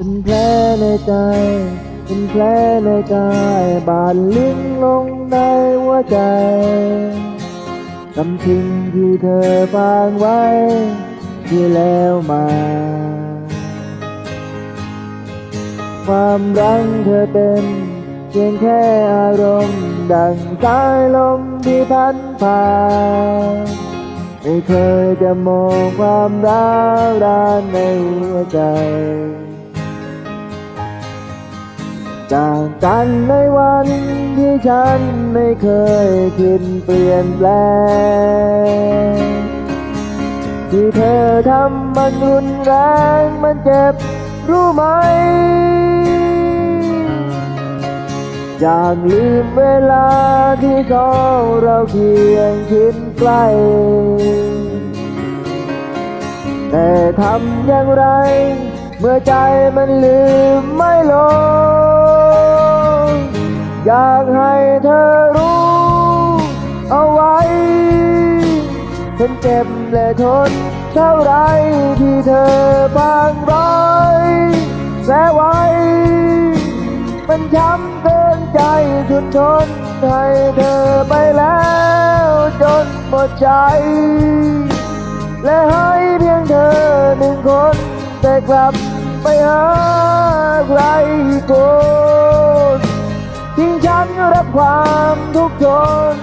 ป็นแผลในใจ เป็นแผลในกายบาดลึกลงในหัวใจคำทิ้งที่เธอฟังไว้ที่แล้วมา ความรักเธอเป็นเพียงแค่อารมณ์ ดังสายลมที่พัดผ่านไม่เคยจะมองความร้าวรานในหัวใจ จากกันในวันที่ฉันไม่เคยคิดเปลี่ยนแปลง ที่เธอทำมันรุนแรงมันเจ็บรู้ไหมอยากลืมเวลาที่สองเราเคียงคิดใกล้แต่ทำอย่างไร เมื่อใจมันลืมไม่ เจ็บและทน เท่าไรที่เธอพังร้อยแสไว้ มันช้ำเกินใจสุดทน ให้เธอไปแล้วจนหมดใจ และให้เพียงเธอหนึ่งคน แต่กลับไปหาใครคนทิ้งฉันรับความทุกข์ทน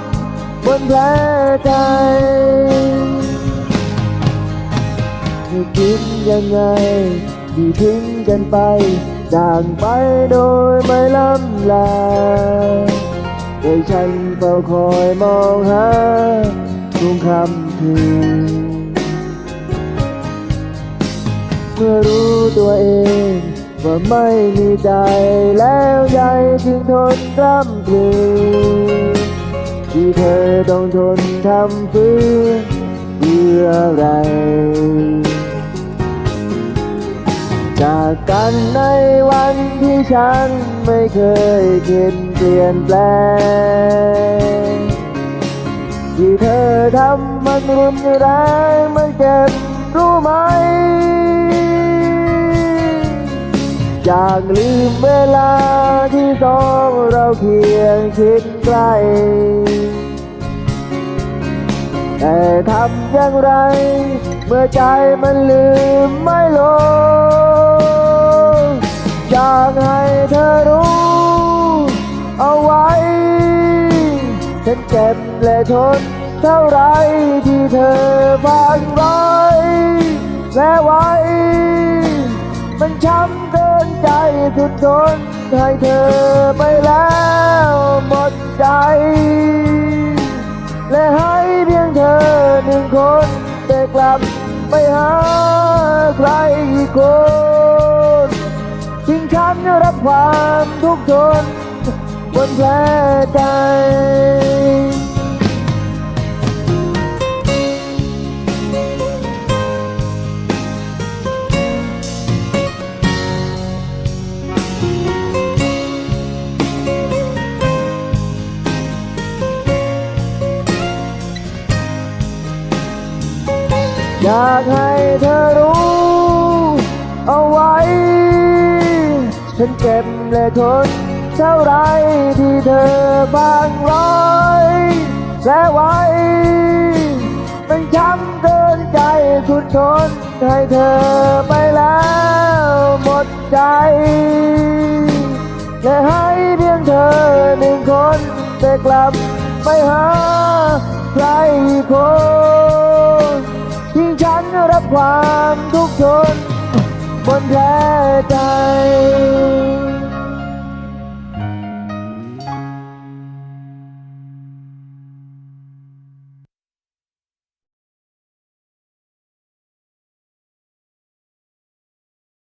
บนแผลใจ จะคิดยังไงที่ทิ้งกันไปจากไปโดยไม่ล้ำลาโดยฉันเฝ้าคอยมองหาทุกคำคืนเมื่อรู้ตัวเองว่าไม่มีใจแล้วใจจึงทนกล้ำกลืนที่เธอต้องทนทำเพื่อเพื่ออะไร จากกันในวันที่ฉันไม่เคยคิดเปลี่ยนแปลง ที่เธอทำมันรุนแรงมันเจ็บรู้ไหม อยากลืมเวลาที่สองเราเคียงคิดใกล้แต่ทำอย่างไร เมื่อใจมันลืมไม่ลงากให้เธอรู้ เอาไว้ ฉันเจ็บและทนเท่าไรที่เธอฟังไว้ และไว้ มันช้ำเกินใจสุดทนให้เธอไปแล้วหมดใจ และให้เพียงเธอหนึ่งคนแต่กลับไปหาใครอีกคน ฉันรับความทุกข์ทนบนแผลใจอยากให้เธอรู้เอาไว้ ฉันเจ็บและทนเท่าไรที่เธอบางร้อยและไว้ มันช้ำเกินใจสุดทนให้เธอไปแล้วหมดใจ และให้เพียงเธอหนึ่งคนแต่กลับไปหาใครอีกคนทิ้งฉันรับความทุกข์ทน บนแพ้ใจ